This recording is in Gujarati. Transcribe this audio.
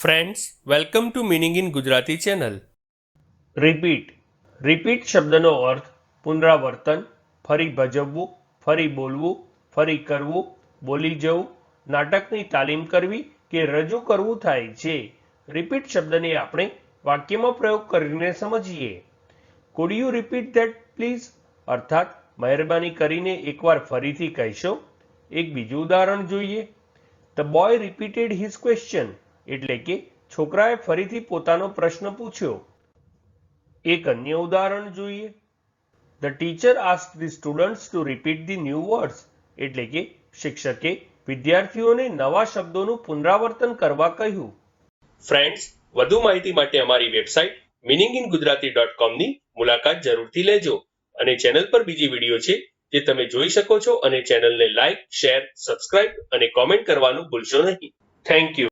Friends welcome to meaning in Gujarati channel repeat repeat શબ્દનો અર્થ પુનરાવર્તન, ફરી ભજવવું, ફરી બોલવું, ફરી કરવું, બોલી જવું, નાટકની તાલીમ કરવી કે રજૂ કરવું થાય છે. રિપીટ શબ્દને આપણે વાક્યમાં પ્રયોગ કરીને સમજીએ. Could you repeat that please અર્થાત, મહેરબાની કરીને એકવાર ફરીથી કહેશો. એક બીજું ઉદાહરણ જોઈએ. The boy repeated his question એટલે કે છોકરાએ ફરીથી પોતાનો પ્રશ્ન પૂછ્યો. એક અન્ય ઉદાહરણ જોઈએ. The teacher ask the students to repeat the new words એટલે કે શિક્ષકે વિદ્યાર્થીઓને નવા શબ્દોનું પુનરાવર્તન કરવા કહ્યું. ફ્રેન્ડ્સ વધુ માહિતી માટે અમારી website meaning in Gujarati dot કોમની મુલાકાત જરૂરથી લેજો અને ચેનલ પર બીજી વીડિયો છે જે તમે જોઈ શકો છો અને ચેનલને લાઇક શેર સબસ્ક્રાઇબ અને કોમેન્ટ કરવાનું ભૂલશો નહીં. Thank you